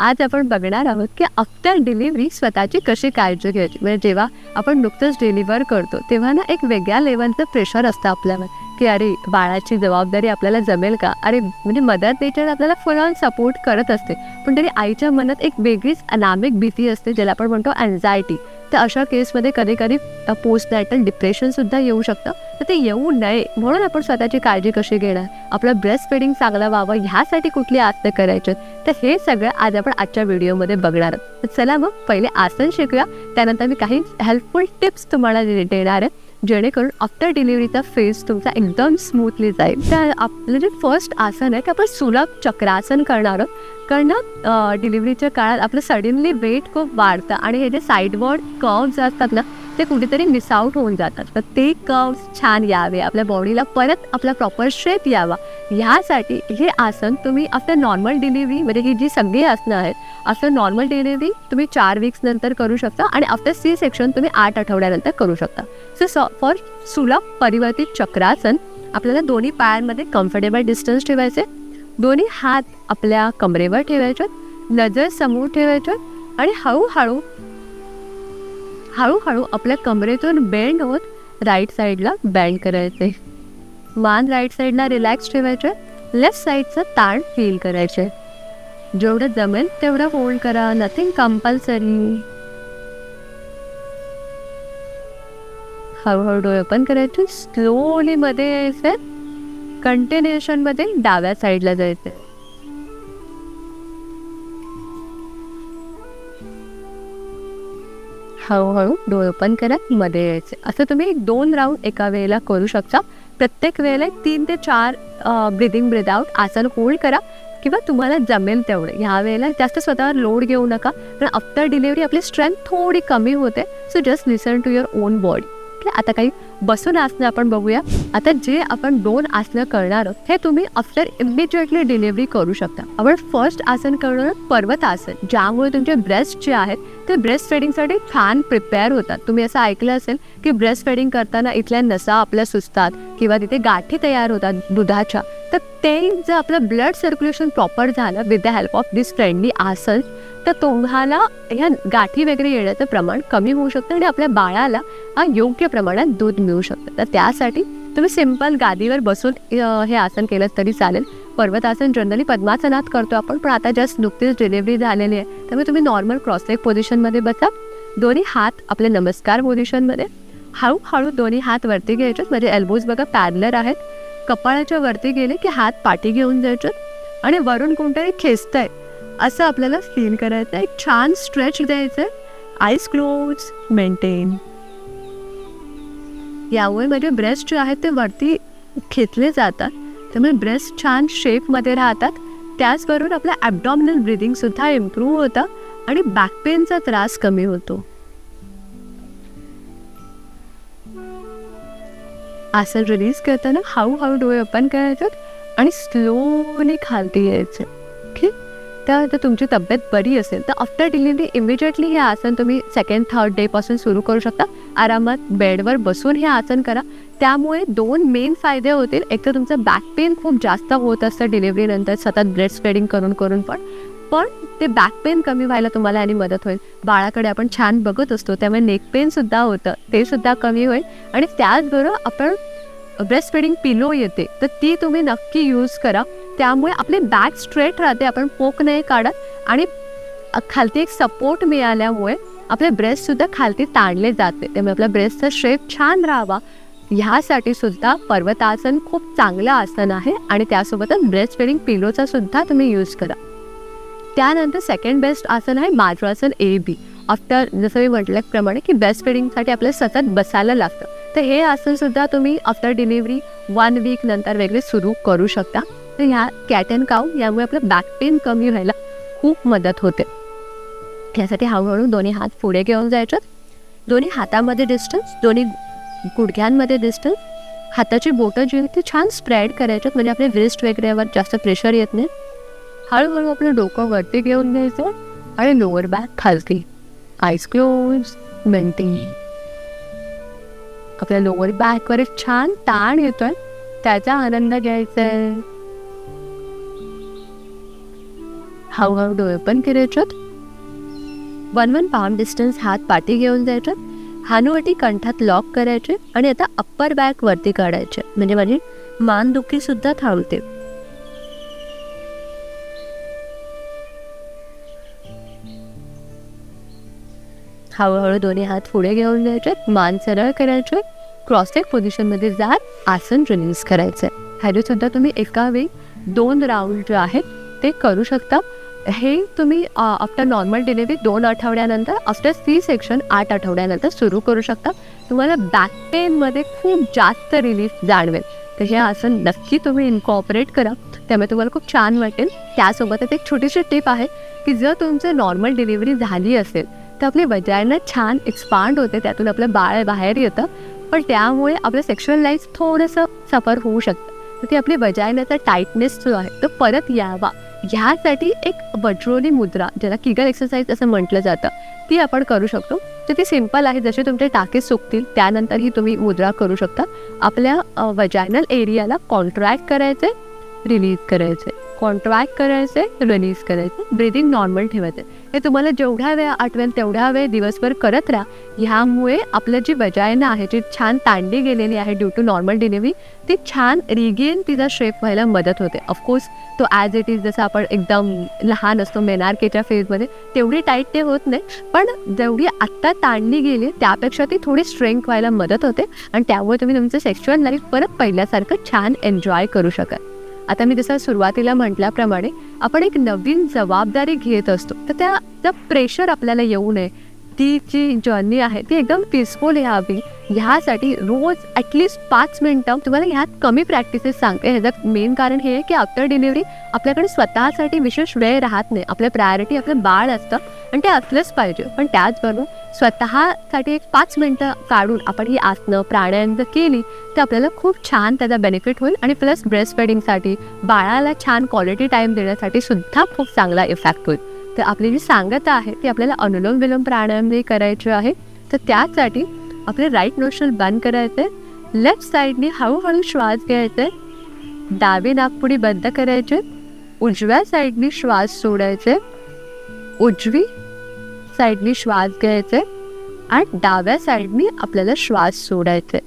आज आपण बघणार आहोत की आफ्टर डिलिव्हरी स्वतःची कशी काळजी घ्यायची? म्हणजे जेव्हा आपण नुकतंच डिलिव्हर करतो तेव्हा ना एक वेगळ्या लेवलचं प्रेशर असतं आपल्यावर. की अरे बाळाची जबाबदारी आपल्याला जमेल का? अरे म्हणजे मदर नेचर आपल्याला फुल ऑन सपोर्ट करत असते. पण तरी आईच्या मनात एक वेगळीच अनामिक भीती असते ज्याला आपण म्हणतो अँझायटी तर अशा केसमध्ये कधी कधी पोस्ट नॅटल डिप्रेशनसुद्धा येऊ शकतं. तर ते येऊ नये. म्हणून आपण स्वतःची काळजी कशी घेणार? आपलं ब्रेस्ट फिडिंग चांगलं व्हावं ह्यासाठी कुठली आसनं करायची? तर हे सगळं आज आपण आजच्या व्हिडिओमध्ये बघणार आहोत. तर चला मग पहिले आसन शिकूया. त्यानंतर मी काही हेल्पफुल टिप्स तुम्हाला देणार आहे. जेणेकरून आफ्टर डिलिव्हरीचा फेस तुमचा एकदम स्मूथली जाईल. तर आपलं जे फर्स्ट आसन आहे ते आपण सुलभ चक्रासन करणार आहोत. कारण ना डिलिव्हरीच्या काळात आपलं सडनली वेट खूप वाढतं आणि हे जे साईडवर्ड कर्व्ज असतात ना ते कुठेतरी मिस आउट होऊन जातात. तर ते कर्व्स छान यावे. आपल्या बॉडीला परत आपला प्रॉपर शेप यावा. ह्यासाठी हे आसन तुम्ही आफ्टर नॉर्मल डिलिव्हरी म्हणजे ही जी सगळी आसनं आहेत आफ्टर नॉर्मल डिलिव्हरी तुम्ही चार वीक्स नंतर करू शकता आणि आफ्टर सी सेक्शन तुम्ही आठ आठवड्यानंतर करू शकता. सो सॉ फॉर सुलभ परिवर्तित चक्रासन आपल्याला दोन्ही पायांमध्ये कम्फर्टेबल डिस्टन्स ठेवायचे दोन्ही हात आपल्या कमरेवर ठेवायचे नजर समोर ठेवायचे आणि हळूहळू हळूहळू आपल्या कमरेतून बेंड होत राईट साईडला बँड करायचे. मान राईट साईडला रिलॅक्स ठेवायचे लेफ्ट साईडचं ताण फील करायचे. जेवढं जमेल तेवढं होल्ड करा नथिंग कंपल्सरी हळूहळू डोळे ओपन करायचे स्लोली मध्ये यायचे कंटिन्युएशनमध्ये डाव्या साईडला जायचे. हळूहळू डोळे ओपन करा मध्ये यायचे. असं तुम्ही एक दोन राऊंड एका वेळेला करू शकता. प्रत्येक वेळेला तीन ते चार ब्रिदिंग ब्रिद आउट आसन होल्ड करा किंवा तुम्हाला जमेल तेवढे. ह्या वेळेला जास्त स्वतःवर लोड घेऊ नका. कारण आफ्टर डिलिव्हरी आपली स्ट्रेंथ थोडी कमी होते. So just listen to your own body आहे. आता काही बसून आसनं आपण बघूया. आता जे आपण दोन आसनं करणार आहोत हे तुम्ही आफ्टर इमिजिएटली डिलिव्हरी करू शकता. आपण फर्स्ट आसन करणार पर्वत आसन. ज्यामुळे तुमचे ब्रेस्ट जे आहेत ते ब्रेस्ट फेडिंगसाठी छान प्रिपेअर होतात. तुम्ही असं ऐकलं असेल की ब्रेस्ट फेडिंग करताना इथल्या नसा आपल्या सुचतात किंवा तिथे गाठी तयार होतात दुधाच्या तर ते जर आपलं ब्लड सर्क्युलेशन प्रॉपर झालं with the help of this friendly आसन तर तुम्हाला ह्या गाठी वगैरे येण्याचं प्रमाण कमी होऊ शकतं आणि आपल्या बाळाला हा योग्य प्रमाणात दूध मिळू शकतं. तर त्यासाठी तुम्ही सिंपल गादीवर बसून हे आसन केलं तरी चालेल. पर्वतासन जनरली पद्मासनात करतो आपण पण आता जस्ट नुकतीच डिलिव्हरी झालेली आहे. त्यामुळे तुम्ही नॉर्मल क्रॉसलेग पोझिशनमध्ये बसा. दोन्ही हात आपले नमस्कार पोझिशनमध्ये हळूहळू दोन्ही हात वरती घ्यायचे. म्हणजे एल्बोज बघा पॅरलर आहेत. कपाळाच्या वरती गेले की हात पाठी घेऊन जायचे. आणि वरून कोणतरी खेचतंय. असं आपल्याला फील करायचं आहे. एक छान स्ट्रेच द्यायचं आहे. आईस क्लोज मेंटेन यामुळे माझे ब्रेस्ट जे आहेत ते वरती खेचले जातात. त्यामुळे ब्रेस्ट छान शेपमध्ये राहतात. त्याचबरोबर आपलं ॲबडॉमिनल ब्रिदिंगसुद्धा इम्प्रूव्ह होतं आणि बॅक पेनचा त्रास कमी होतो. आसन रिलीज करताना हळूहळू डोळे ओपन करायचं आणि स्लोली खालती यायचे. त्यानंतर तुमची तब्येत बरी असेल तर आफ्टर डिलिव्हरी इमिजिएटली हे आसन तुम्ही सेकंड थर्ड डेपासून सुरू करू शकता. आरामात बेडवर बसून हे आसन करा. त्यामुळे दोन मेन फायदे होतील. एक तर तुमचं बॅक पेन खूप जास्त होत असतं डिलिव्हरीनंतर सतत ब्लड स्प्रेडिंग करून करून पण. पण ते बॅक पेन कमी व्हायला तुम्हाला आणि मदत होईल. बाळाकडे आपण छान बघत असतो त्यामुळे नेक पेनसुद्धा होतं ते सुद्धा कमी होईल. आणि त्याचबरोबर आपण ब्रेस्ट फिडिंग पिलो येते तर ती तुम्ही नक्की यूज करा. त्यामुळे आपली बॅक स्ट्रेट राहते आपण पोक नाही काढत आणि खालती एक सपोर्ट मिळाल्यामुळे आपले ब्रेस्टसुद्धा खालती ताणले जाते. त्यामुळे आपल्या ब्रेस्टचा शेप छान राहावा. ह्यासाठी सुद्धा पर्वतासन खूप चांगलं आसन आहे आणि त्यासोबतच ब्रेस्ट फिडिंग पिलोचा सुद्धा तुम्ही यूज करा. त्यानंतर सेकंड बेस्ट आसन आहे माजवासन ए बी आफ्टर जसं मी म्हटल्याप्रमाणे की ब्रेस्ट फिडिंगसाठी आपल्याला सतत बसायला लागतं. तर हे आसनसुद्धा तुम्ही आफ्टर डिलिव्हरी वन वीक नंतर वेगळे सुरू करू शकता. तर ह्या कॅट अँड काऊ यामुळे आपलं बॅक पेन कमी व्हायला खूप मदत होते. यासाठी हळूहळू दोन्ही हात पुढे घेऊन जायचे दोन्ही हातामध्ये डिस्टन्स दोन्ही गुडघ्यांमध्ये डिस्टन्स हाताची बोटं जी आहेत ते छान स्प्रेड करायच्यात म्हणजे आपले वेस्ट वगैरेवर जास्त प्रेशर येत नाही. हळूहळू आपलं डोकं वरती घेऊन घ्यायचं आणि लोअर बॅक खालती. आईस क्लोज मेंटेन आपल्या लोअर बॅकवर एक छान ताण येतोय. त्याचा आनंद घ्यायचा आहे. हळूहळू डोळे पण करायच्यात वन वन पाम डिस्टन्स हात पाठी घेऊन जायच्यात हानुवटी कंठात लॉक करायचे आणि आता अप्पर बॅक वरती काढायचे. म्हणजे माझी मानदुखी सुद्धा थांबते. हळूहळू दोन्ही हात पुढे घेऊन जायचे. मान सरळ करायचे. क्रॉसलेग पोझिशनमध्ये जात आसन रिलीज करायचं. हॅलो सुद्धा तुम्ही एका वेळी दोन राऊंड जे आहेत ते करू शकता. हे तुम्ही आफ्टर नॉर्मल डिलिव्हरी दोन आठवड्यानंतर आफ्टर सी सेक्शन आठ आठवड्यानंतर सुरू करू शकता. तुम्हाला बॅक पेनमध्ये खूप जास्त रिलीफ जाणवेल. तर हे आसन नक्की तुम्ही इन्कॉपरेट करा. त्यामुळे तुम्हाला खूप छान वाटेल. त्यासोबतच एक छोटीशी टिप आहे की जर तुमचं नॉर्मल डिलिव्हरी झाली असेल तर आपली वजायना छान एक्सपांड होते. त्यातून आपलं बाळ बाहेर येतं. पण त्यामुळे आपलं सेक्शुअल लाईफ थोडंसं सफर होऊ शकतं. तर ती आपली वजायनाचा टाईटनेस जो आहे तो परत यावा. ह्यासाठी एक वज्रोली मुद्रा ज्याला किगल एक्सरसाइज असं म्हटलं जातं ती आपण करू शकतो. तर ती सिंपल आहे. जसे तुमचे टाके सुकतील त्यानंतरही तुम्ही मुद्रा करू शकता. आपल्या वजायनल एरियाला कॉन्ट्रॅक्ट करायचे रिलीज करायचे कॉन्ट्रॅक्ट करायचे रिलीज करायचे ब्रिदिंग नॉर्मल ठेवायचे. हे तुम्हाला जेवढ्या वेळ आठवेल तेवढ्या वेळ दिवसभर करत राहा. ह्यामुळे आपलं जी वजायना आहे जी छान ताणली गेलेली आहे ड्यू टू नॉर्मल डिलिव्हरी ती छान रिगेन तिचा शेप व्हायला मदत होते. ऑफकोर्स तो ॲज इट इज जसं आपण एकदम लहान असतो मेनारकेच्या फेजमध्ये तेवढी टाईट ते होत नाही. पण जेवढी आत्ता ताणली गेली त्यापेक्षा ती थोडी स्ट्रेंथ व्हायला मदत होते. आणि त्यामुळे तुम्ही तुमचं सेक्शुअल लाईफ परत पहिल्यासारखं छान एन्जॉय करू शकाल. आता मी जसं सुरुवातीला म्हटल्याप्रमाणे आपण एक नवीन जबाबदारी घेत असतो. तर त्या प्रेशर आपल्याला येऊ नये. ती जी जर्नी आहे ती एकदम पीसफुल यावी ह्यासाठी रोज ॲटलिस्ट पाच मिनटं तुम्हाला ह्यात कमी प्रॅक्टिसेस सांगते. ह्याचं मेन कारण हे आहे की आफ्टर डिलिव्हरी आपल्याकडे स्वतःसाठी विशेष वेळ राहत नाही. आपल्या प्रायोरिटी आपलं बाळ असतं आणि ते असलंच पाहिजे. पण त्याचबरोबर स्वतःसाठी एक पाच मिनटं काढून आपण ही आसनं प्राणायाम जर केली तर आपल्याला खूप छान त्याचा बेनिफिट होईल आणि प्लस ब्रेस्ट फेडिंगसाठी बाळाला छान क्वालिटी टाईम देण्यासाठी सुद्धा खूप चांगला इफेक्ट होईल. तर आपली जी सांगता आहे ती आपल्याला अनुलोम विलोम प्राणायाम जे करायचे आहे. तर त्यासाठी आपले राईट नोशल बंद करायचे लेफ्ट साईडने हळूहळू श्वास घ्यायचे डावे नागपुडी बंद करायचे उजव्या साईडने श्वास सोडायचे उजवी साईडने श्वास घ्यायचे आणि डाव्या साईडने आपल्याला श्वास सोडायचे.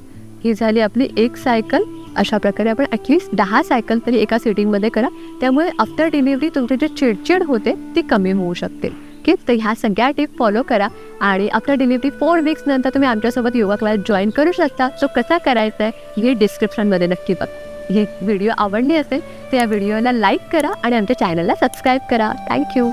ही झाली आपली एक सायकल अशा प्रकारे आपण ॲटलिस्ट दहा सायकल तरी एका सिटिंगमध्ये करा. त्यामुळे आफ्टर डिलिव्हरी तुमची जी चिडचिड होते ती कमी होऊ शकते की तर ह्या सगळ्या टिप फॉलो करा. आणि आफ्टर डिलिव्हरी फोर वीक्स नंतर तुम्ही आमच्यासोबत योगा क्लास जॉईन करू शकता. सो कसा करायचा आहे हे डिस्क्रिप्शनमध्ये नक्की बघ. हे व्हिडिओ आवडली असेल तर या व्हिडिओला लाईक करा आणि आमच्या चॅनलला सबस्क्राईब करा. थँक्यू